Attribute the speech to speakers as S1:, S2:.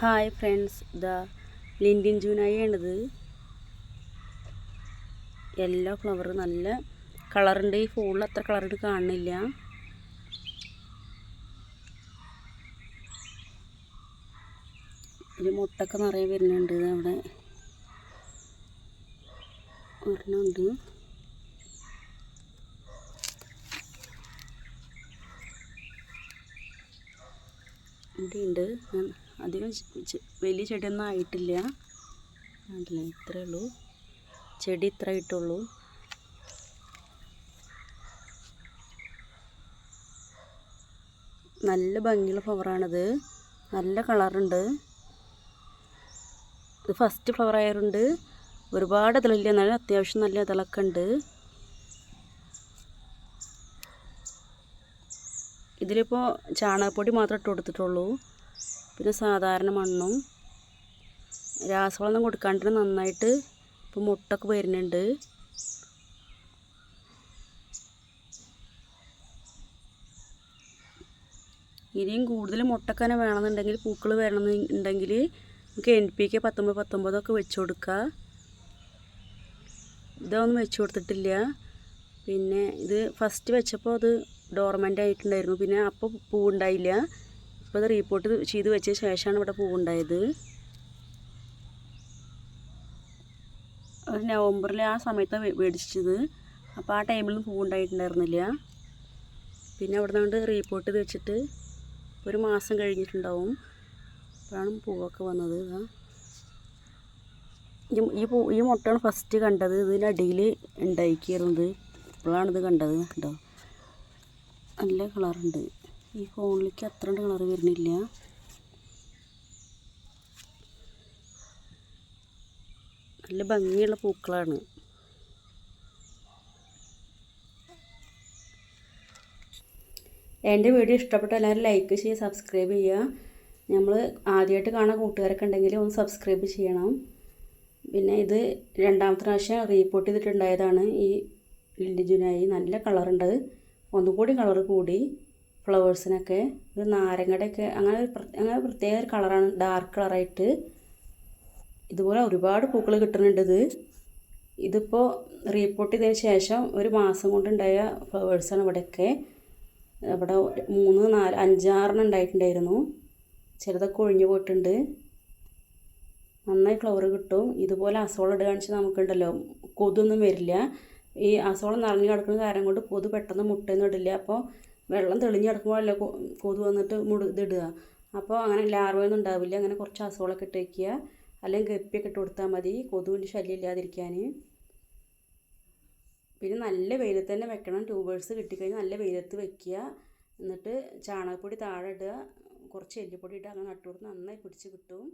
S1: Hi friends the ലിൻഡിൻ ജൂനായി ആണിത് യെല്ലോ ഫ്ലവർ നല്ല കളറുണ്ട്. ഈ ഫോണിൽ അത്ര കളറുണ്ട് കാണുന്നില്ല. ഒരു മുട്ടൊക്കെ നിറയെ വരുന്നുണ്ട് അവിടെ. ഒരെണ്ണമുണ്ട് ഇവിടെയുണ്ട്. അധികം വലിയ ചെടിയൊന്നും ആയിട്ടില്ല. ഇത്രയേ ഉള്ളൂ. ചെടി ഇത്ര ആയിട്ടുള്ളൂ നല്ല ഭംഗിയുള്ള ഫ്ലവറാണിത്. നല്ല കളറുണ്ട്. ഇത് ഫസ്റ്റ് ഫ്ലവർ ആയതുകൊണ്ട് ഒരുപാട് ഇതിലില്ല എന്നാലും അത്യാവശ്യം നല്ല ഇതളൊക്കെ ഉണ്ട്. ഇതിലിപ്പോൾ ചാണകപ്പൊടി മാത്രമേ ഇട്ട് കൊടുത്തിട്ടുള്ളൂ. പിന്നെ സാധാരണ മണ്ണും രാസവളമൊന്നും കൊടുക്കാണ്ട് നന്നായിട്ട് ഇപ്പോൾ മുട്ടൊക്കെ വരുന്നുണ്ട്. ഇനിയും കൂടുതൽ മുട്ടക്കനെ വേണമെന്നുണ്ടെങ്കിൽ പൂക്കൾ വേണമെന്നുണ്ടെങ്കിൽ നമുക്ക് എൻ പി കെ പത്തൊമ്പത് പത്തൊമ്പതൊക്കെ വെച്ച് കൊടുക്കുക. ഇതൊന്നും വെച്ച് കൊടുത്തിട്ടില്ല. പിന്നെ ഇത് ഫസ്റ്റ് വെച്ചപ്പോൾ അത് ഡോർമെന്റ് ആയിട്ടുണ്ടായിരുന്നു. പിന്നെ അപ്പോൾ പൂവുണ്ടായില്ല ഇപ്പോൾ അത് റീപ്പോർട്ട് ചെയ്ത് വെച്ച ശേഷമാണ് ഇവിടെ പൂവുണ്ടായത്. ഒരു നവംബറിൽ ആ സമയത്താണ് മേടിച്ചത് അപ്പോൾ ആ ടൈമിലും പൂവുണ്ടായിട്ടുണ്ടായിരുന്നില്ല. പിന്നെ അവിടെ നിന്ന് റീപ്പോർട്ട് ചെയ്ത് വെച്ചിട്ട് ഒരു മാസം കഴിഞ്ഞിട്ടുണ്ടാവും. അപ്പോഴാണ് പൂവൊക്കെ വന്നത്. ഈ പൂ ഈ മുട്ടയാണ് ഫസ്റ്റ് കണ്ടത്. ഇതിനടിയിൽ ഉണ്ടായിക്കായിരുന്നത് ഇപ്പോഴാണിത് കണ്ടത്. കേട്ടോ നല്ല കളറുണ്ട് ഈ ഫോണിലേക്ക് അത്ര കളർ വരുന്നില്ല. നല്ല ഭംഗിയുള്ള പൂക്കളാണ്. എന്റെ വീഡിയോ ഇഷ്ടപ്പെട്ട എല്ലാവരും ലൈക്ക് ചെയ്യുക സബ്സ്ക്രൈബ് ചെയ്യുക. നമ്മൾ ആദ്യമായിട്ട് കാണാൻ കൂട്ടുകാരൊക്കെ ഉണ്ടെങ്കിൽ ഒന്ന് സബ്സ്ക്രൈബ് ചെയ്യണം. പിന്നെ ഇത് രണ്ടാമത്തെ പ്രാവശ്യം റീപ്പോർട്ട് ചെയ്തിട്ടുണ്ടായതാണ് ഈ ലിൻഡിജുനായി നല്ല കളറുണ്ട് ഒന്നുകൂടി കളർ കൂടി. ഫ്ലവേഴ്സിനൊക്കെ ഒരു നാരങ്ങയുടെയൊക്കെ അങ്ങനെ അങ്ങനെ പ്രത്യേക ഒരു കളറാണ് ഡാർക്ക് കളറായിട്ട്. ഇതുപോലെ ഒരുപാട് പൂക്കൾ കിട്ടുന്നുണ്ട് ഇത്. ഇതിപ്പോൾ റീപ്പോർട്ട് ചെയ്തതിന് ശേഷം ഒരു മാസം കൊണ്ടുണ്ടായ ഫ്ലവേഴ്സാണ് ഇവിടെയൊക്കെ. ഇവിടെ മൂന്ന് നാല് അഞ്ചാറെണ്ണം ഉണ്ടായിട്ടുണ്ടായിരുന്നു. ചിലതൊക്കെ ഒഴിഞ്ഞു പോയിട്ടുണ്ട്. നന്നായി ഫ്ലവർ കിട്ടും. ഇതുപോലെ അസോളം ഇടുക കാണിച്ചാൽ നമുക്കുണ്ടല്ലോ കൊതൊന്നും വരില്ല. ഈ അസോളം നിറഞ്ഞു കിടക്കുന്ന കാരണം കൊണ്ട് കൊതു പെട്ടെന്ന് മുട്ടയൊന്നും ഇടില്ല. അപ്പോൾ വെള്ളം തെളിഞ്ഞ് കിടക്കുമ്പോഴല്ലേ കൊതു വന്നിട്ട് മുടി ഇതിടുക. അപ്പോൾ അങ്ങനെ ലാർവയൊന്നും ഉണ്ടാവില്ല. അങ്ങനെ കുറച്ച് അസോളൊക്കെ ഇട്ട് വയ്ക്കുക അല്ലെങ്കിൽ ഗപ്പിയൊക്കെ ഇട്ട് കൊടുത്താൽ മതി. കൊതുവിന്റെ ശല്യം ഇല്ലാതിരിക്കാൻ. പിന്നെ നല്ല വെയിലത്ത് തന്നെ വെക്കണം. ട്യൂബേഴ്സ് കിട്ടിക്കഴിഞ്ഞാൽ നല്ല വെയിലത്ത് വെക്കുക. എന്നിട്ട് ചാണകപ്പൊടി താഴെ ഇടുക. കുറച്ച് എല്ലിപ്പൊടി ഇട്ട് അങ്ങനെ നട്ടുകൊടുത്ത് നന്നായി പിടിച്ച് കിട്ടും.